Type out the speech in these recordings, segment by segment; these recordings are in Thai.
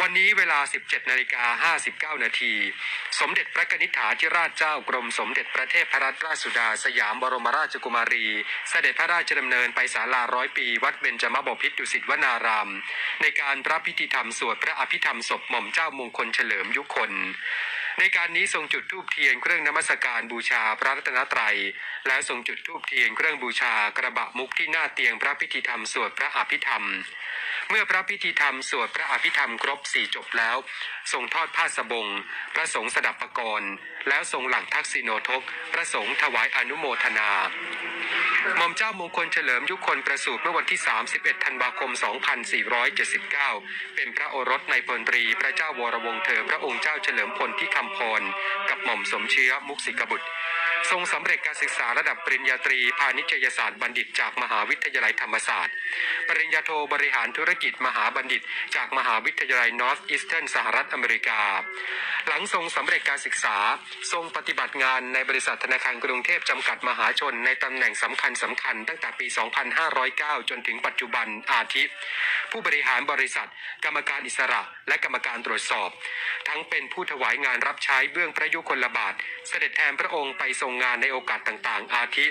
วันนี้เวลา 17นาฬิกา59 นาที สมเด็จพระนิษฐาธิราชเจ้ากรมสมเด็จพระเทพรัตนราชสุดาสยามบรมราชกุมารี เสด็จพระราชดำเนินไปศาลาร้อยปี วัดเบญจมบพิตรดุสิตวนาราม ในการพระพิธีธรรมสวดพระอภิธรรมศพหม่อมเจ้ามงคลเฉลิมยุคลในการนี้ทรงจุดธูปเทียนเครื่องนมัสการบูชาพระรัตนตรัย และทรงจุดธูปเทียนเครื่องบูชากระบะมุกที่หน้าเตียงพระพิธีธรรมสวดพระอภิธรรม เมื่อพระพิธีธรรมสวดพระอภิธรรมครบสี่จบแล้ว ทรงทอดผ้าสบง พระสงฆ์สดับปกรณ์แล้วทรงหลังทักษิโนทก พระสงฆ์ถวายอนุโมทนาหม่อมเจ้ามงคลเฉลิมยุคนประสูติเมื่อวันที่ 31 ธันวาคม 2479 เป็นพระโอรสในพลตรี พระเจ้าวรวงเธอ พระองค์เจ้าเฉลิมพลที่คำพร กับหม่อมสมเชื้อมุกสิกบุตร ทรงสำเร็จการศึกษาระดับปริญญาตรีพาณิชยศาสตร์บัณฑิตจากมหาวิทยาลัยธรรมศาสตร์ ปริญญาโทบริหารธุรกิจมหาบัณฑิต จากมหาวิทยาลัยนอร์ทอีสเทิร์นสหรัฐอเมริกา หลังทรงสำเร็จการศึกษา ทรงปฏิบัติงานในบริษัทธนาคารกรุงเทพจำกัดมหาชนในตำแหน่งสำคัญสำคัญตั้งแต่ปี 2509 จนถึงปัจจุบันอาทิผู้บริหารบริษัท กรรมการอิสระ และกรรมการตรวจสอบ ทั้งเป็นผู้ถวายงานรับใช้เบื้องพระยุคลบาท เสด็จแทนพระองค์ไปทรงงานในโอกาสต่างๆ อาทิ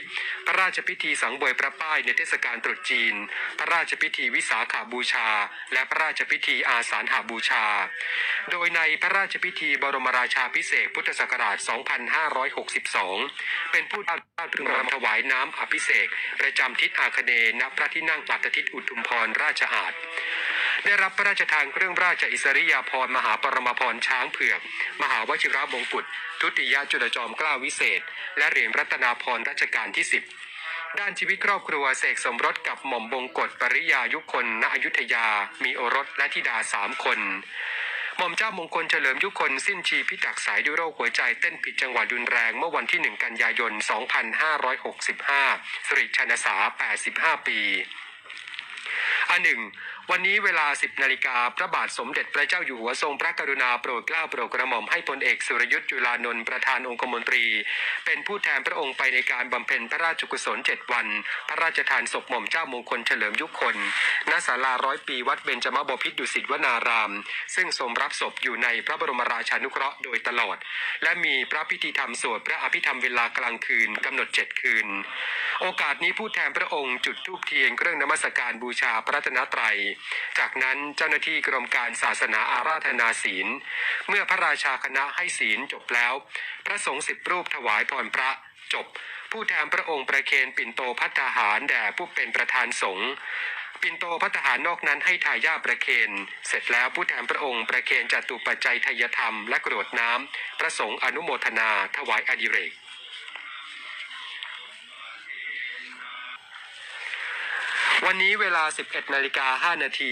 พระราชพิธีสังเวยพระป้ายในเทศกาลตรุษจีน พระราชพิธีวิสาขาบูชา และพระราชพิธีอาสาฬหาบูชา โดยในพระราชพิธีบรมราชาพิเศษพุทธศักราช 2562 เป็นผู้รับพึงรำถวายน้ำอภิเษกประจำทิศอาคเนณพระที่นั่งปัตติศอุทุมพรราชอาณ ได้รับพระราชทานเครื่องราชอิสริยาภรณ์มหาปรมาภรณ์ช้างเผือก มหาวชิรมงกุฎทุติยจุลจอมเกล้าวิเศษ และเหรียญรัตนาภรณ์รัชกาลที่ 10 ด้านชีวิตครอบครัวเสกสมรสกับหม่อมบงกฎปริยายุคนณอยุธยา มีโอรสและธิดาสามคนหม่อมเจ้ามงคลเฉลิมยุคนสิ้นชีพิตักสายด้วยโรคหัวใจเต้นผิดจังหวะรุนแรงเมื่อวันที่ 1 กันยายน 2565 สิริชนสา 85 ปี อันหนึ่ง วันนี้เวลา 10 นาฬิกาพระบาทสมเด็จพระเจ้าอยู่หัวทรงพระกรุณาโปรดเกล้าโปรดกระหม่อมให้พลเอกสุรยุทธ์จุลานนท์ประธานองคมนตรี เป็นผู้แทนพระองค์ไปในการบำเพ็ญพระราชกุศลเจ็ดวัน พระราชทานศพหม่อมเจ้ามงคลเฉลิมยุคลณศาลาร้อยปีวัดเบญจมบพิตรดุสิตวนาราม ซึ่งทรงรับศพอยู่ในพระบรมราชานุเคราะห์โดยตลอด และมีพระพิธีธรรมสวดพระอภิธรรมเวลากลางคืนกำหนดเจ็ดคืน โอกาสนี้ผู้แทนพระองค์จุดธูปเทียนเครื่องนมัสการบูชาพระรัตนตรัยจากนั้นเจ้าหน้าที่กรมการศาสนาอาราธนาศีล เมื่อพระราชาคณะให้ศีลจบแล้ว พระสงฆ์สิบรูปถวายพรพระจบ ผู้แทนพระองค์ประเคนปิ่นโตพัฒหารแด่ผู้เป็นประธานสงฆ์ปิ่นโตพัฒหารนอกนั้นให้ทายาประเคน เสร็จแล้วผู้แทนพระองค์ประเคนจตุปัจจัยทายธรรมและกรวดน้ำพระสงฆ์อนุโมทนาถวายอดิเรก วันนี้เวลา 11นาฬิกา5นาที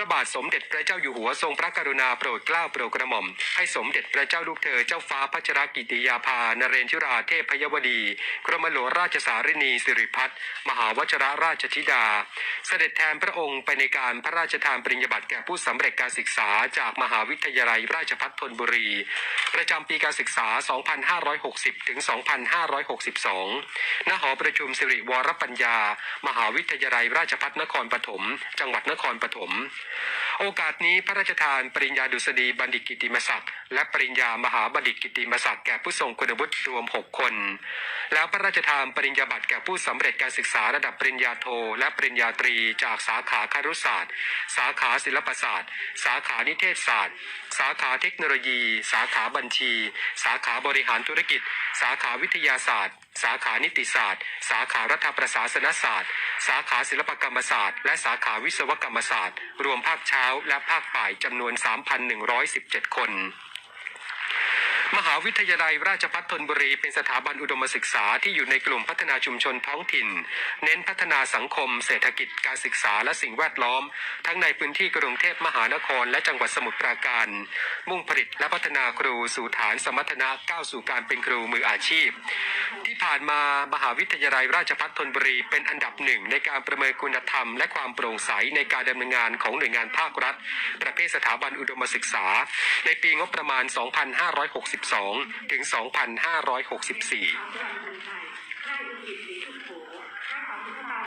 ระบาทสมเด็จพระเจ้าอยู่หัวทรงพระกรุณาโปรดเกล้าโปรดกระหม่อม ให้สมเด็จพระเจ้าลูกเธอเจ้าฟ้าพัชรกิติยาภานเรนทิราเทพยวดี กรมหลวงราชสารินีสิริพัฒน์มหาวชรราชธิดา เสด็จแทนพระองค์ไปในการพระราชทานปริญญาบัตรแก่ผู้สำเร็จการศึกษาจากมหาวิทยาลัยราชภัฏธนบุรี ประจำปีการศึกษา 2560 ถึง 2562 ณ หอประชุมสิริวรปัญญา มหาวิทยาลัยราชภัฏนครปฐม จังหวัดนครปฐมโอกาสนี้พระราชทานปริญญาดุษฎีบัณฑิตกิติมศักดิ์และปริญญามหาบัณฑิตกิติมศักดิ์แก่ผู้ทรงคุณวุฒิรวม 6 คน แล้วพระราชทานปริญญาบัตรแก่ผู้สำเร็จการศึกษาระดับปริญญาโท และปริญญาตรี จากสาขาคารุศาสตร์ สาขาศิลปศาสตร์ สาขานิเทศศาสตร์ สาขาเทคโนโลยี สาขาบัญชี สาขาบริหารธุรกิจ สาขาวิทยาศาสตร์ สาขานิติศาสตร์ สาขารัฐประศาสนศาสตร์ สาขาศิลปกรรมศาสตร์ และสาขาวิศวกรรมศาสตร์ รวมภาคเช้าและภาคบ่ายจำนวน 3,117 คน มหาวิทยาลัยราชภัฏธนบุรีเป็นสถาบันอุดมศึกษาที่อยู่ในกลุ่มพัฒนาชุมชนท้องถิ่น เน้นพัฒนาสังคม เศรษฐกิจการศึกษาและสิ่งแวดล้อม ทั้งในพื้นที่กรุงเทพมหานครและจังหวัดสมุทรปราการ มุ่งผลิตและพัฒนาครูสู่ฐานสมรรถนะก้าวสู่การเป็นครูมืออาชีพ ที่ผ่านมามหาวิทยาลัยราชภัฏธนบุรีเป็นอันดับหนึ่งในการประเมินคุณธรรม และความโปร่งใสในการดำเนินงานของหน่วยงานภาครัฐ ประเภทสถาบันอุดมศึกษา ในปีงบประมาณ 2,560 2562 ถึง 2564